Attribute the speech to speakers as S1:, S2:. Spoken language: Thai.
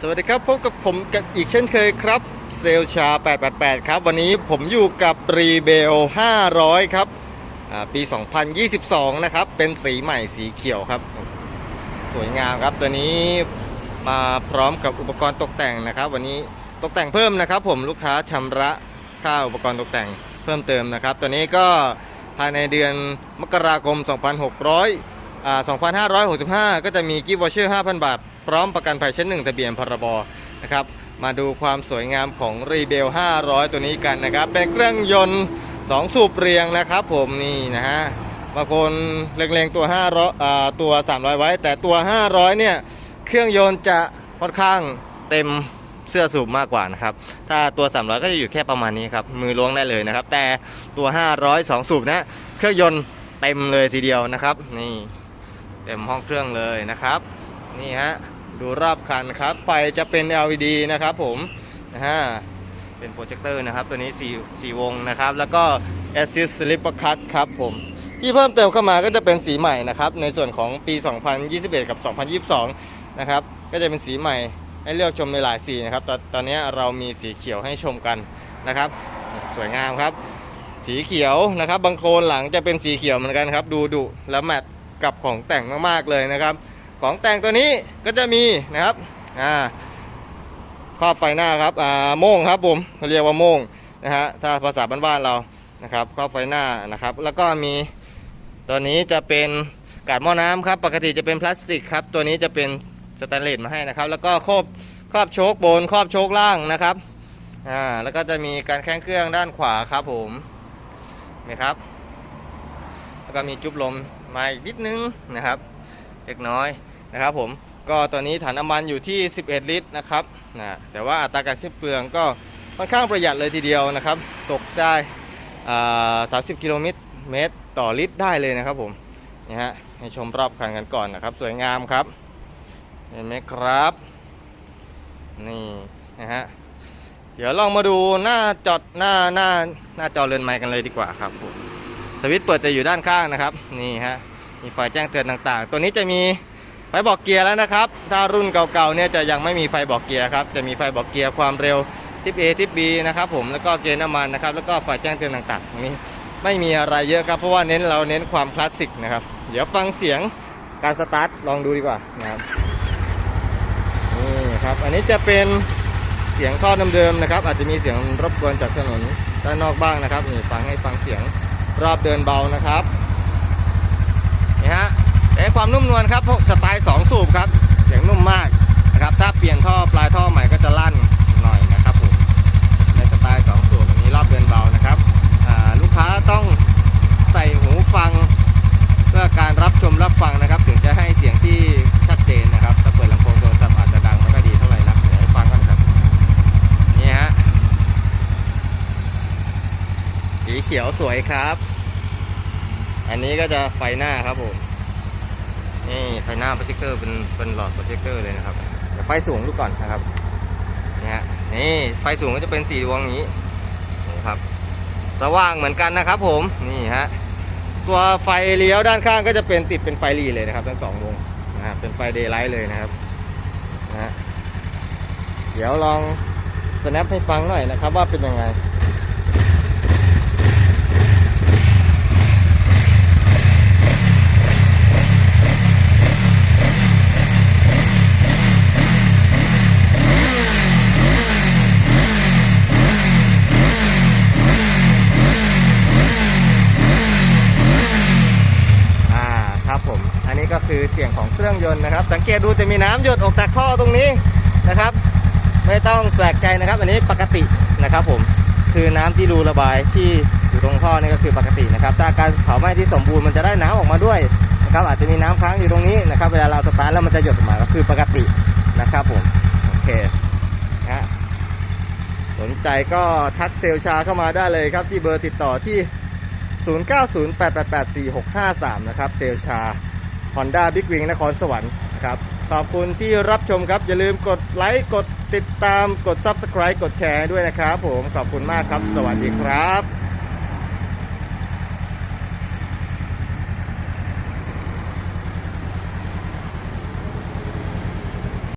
S1: สวัสดีครับ พบกับผมกับอีกเช่นเคยครับ เซลชา 888 ครับ วันนี้ผมอยู่กับรีเบล 500 ครับอ่าปี 2022 นะครับ เป็นสีใหม่สีเขียวครับ สวยงามครับ ตัวนี้มาพร้อมกับอุปกรณ์ตกแต่งนะครับ วันนี้ตกแต่งเพิ่มนะครับ ผมลูกค้าชำระค่าอุปกรณ์ตกแต่งเพิ่มเติมนะครับ ตัวนี้ก็ภายในเดือนมกราคม 2600อ่า 2,565 ก็จะมีกิฟต์วอเชอร์ 5,000 บาท พร้อมประกันภัยชั้นหนึ่งทะเบียนพรบนะครับ มาดูความสวยงามของรีเบล500 ตัวนี้กันนะครับ เป็นเครื่องยนต์ 2 สูบเรียงนะครับผมนี่นะฮะบางคนเล็งๆตัว500อ่าตัว 300 ไว้ แต่ตัว 500 เนี่ย เครื่องยนต์จะค่อนข้างเต็มเสื้อสูบมากกว่านะครับ ถ้าตัว 300 ก็จะอยู่แค่ประมาณนี้ครับ มือล้วงได้เลยนะครับ แต่ตัว 500 2 สูบนะ เครื่องยนต์เต็มเลยทีเดียวนะครับ นี่ เต็มห้องเครื่องเลยนะครับ นี่ฮะดูรอบคันครับ ไฟจะเป็น LED นะครับผมนะฮะเป็นโปรเจคเตอร์นะครับ ตัวนี้4 4วงนะครับ แล้วก็ Assist Slipper Cut ครับผม ที่เพิ่มเติมเข้ามาก็จะเป็นสีใหม่นะครับ ในส่วนของปี 2021 กับ 2022 นะครับ ก็จะเป็นสีใหม่ให้เลือกชมในหลายสีนะครับ ตอนตอนนี้เรามีสีเขียวให้ชมกันนะครับ สวยงามครับ สีเขียวนะครับ บางโคลนหลังจะเป็นสีเขียวเหมือนกันครับ ดูดุแล้วแมท กับของแต่งมากๆเลยนะครับ ของแต่งตัวนี้ก็จะมีนะครับอ่าครอบไฟหน้าครับอ่าโม่งครับผมเขาเรียกว่าโม่งนะฮะถ้าภาษาบ้านๆเรานะครับครอบไฟหน้านะครับ แล้วก็มีตัวนี้จะเป็นกาดหม้อน้ำครับปกติจะเป็นพลาสติกครับตัวนี้จะเป็นสแตนเลสมาให้นะครับ แล้วก็ครอบครอบโชคบนครอบโชคล่างนะครับอ่าแล้วก็จะมีการแข้งเครื่องด้านขวาครับผมนี่ครับ แล้วก็มีจุ๊บลม มาอีกนิดนึงนะครับเล็กน้อยนะครับผมก็ตัวนี้ถังน้ำมันอยู่ที่ 11 ลิตรนะครับนะแต่ว่าอัตราการสิ้นเปลืองก็ค่อนข้างประหยัดเลยทีเดียวนะครับ ตกได้อ่า30กิโลเมตรเมตรต่อลิตรได้เลยนะครับผมนี่ฮะให้ชมรอบคันกันก่อนนะครับ สวยงามครับ เห็นไหมครับ นี่นะฮะเดี๋ยวลองมาดูหน้าจอดหน้าหน้าหน้าจอเรือนไม้กันเลยดีกว่าครับผม สวิตช์เปิดจะอยู่ด้านข้างนะครับ นี่ฮะ มีไฟแจ้งเตือนต่างๆ ตัวนี้จะมีไฟบอกเกียร์แล้วนะครับ ถ้ารุ่นเก่าๆเนี่ยจะยังไม่มีไฟบอกเกียร์ครับ จะมีไฟบอกเกียร์ความเร็วทิป A ทิป B นะครับผม แล้วก็เกณฑ์น้ำมันนะครับ แล้วก็ไฟแจ้งเตือนต่างๆตรงนี้ไม่มีอะไรเยอะครับ เพราะว่าเน้นเราเน้นความคลาสสิกนะครับ เดี๋ยวฟังเสียงการสตาร์ทลองดูดีกว่านะครับ นี่ครับ อันนี้จะเป็นเสียงท่อเดิมๆนะครับ อาจจะมีเสียงรบกวนจากถนนด้านนอกบ้างนะครับ นี่ฟังให้ฟังเสียง รอบเดินเบานะครับนี่ฮะแต่ความนุ่มนวลครับพวกสไตล์ 2 สูบครับเสียงนุ่มมากนะครับ ถ้าเปลี่ยนท่อปลายท่อใหม่ก็จะลั่นหน่อยนะครับผมในสไตล์ 2 สูบอันนี้รอบเดินเบานะครับอ่าลูกค้าต้องใส่หูฟัง เพื่อการรับชมรับฟังนะครับ ถึงจะให้เสียงที่ชัดเจนนะครับถ้าเปิดลำโพงโทรศัพท์อาจจะดังไม่ค่อยดีเท่าไหร่นักเดี๋ยวให้ฟังกันครับนี่ฮะสี เขียวสวยครับ อันนี้ก็จะไฟหน้าครับผมนี่ไฟหน้าโปรเจคเตอร์เป็นเป็นหลอดโปรเจคเตอร์เลยนะครับเดี๋ยวไฟสูงดูก่อนนะครับนี่ฮะนี่ไฟสูงก็จะเป็นสีดวงนี้นี่ครับ สว่างเหมือนกันนะครับ ผมนี่ฮะตัวไฟเลี้ยวด้านข้างก็จะเป็นติดเป็นไฟรีเลยนะครับทั้งสองวงนะเป็นไฟเดย์ไลท์เลยนะครับนะฮะเดี๋ยวลอง snap ให้ฟังหน่อยนะครับว่าเป็นยังไง อ่าครับผม อันนี้ก็ คือเสียงของเครื่องยนต์นะครับ สังเกตดูจะมีน้ำหยดออกจากท่อตรงนี้นะครับ ไม่ต้องแปลกใจนะครับ อันนี้ปกตินะครับ ผมคือน้ำที่รูระบายที่อยู่ตรงท่อนี่ก็คือปกตินะครับถ้าการเผาไหม้ที่สมบูรณ์มันจะได้น้ำออกมาด้วยนะครับ อาจจะมีน้ำค้างอยู่ตรงนี้นะครับ เวลาเราสตาร์ทแล้วมันจะหยดออกมาก็คือปกตินะครับ ผมโอเคนะฮะสนใจก็ทักเซลชาเข้ามาได้เลยครับที่เบอร์ติดต่อที่ 0908884653 นะครับ เซลชา Honda Big Wing นครสวรรค์นะครับขอบคุณที่รับชมครับ อย่าลืมกดไลค์กดติดตามกด Subscribe กดแชร์ด้วยนะครับผมขอบคุณมากครับ สวัสดีครับ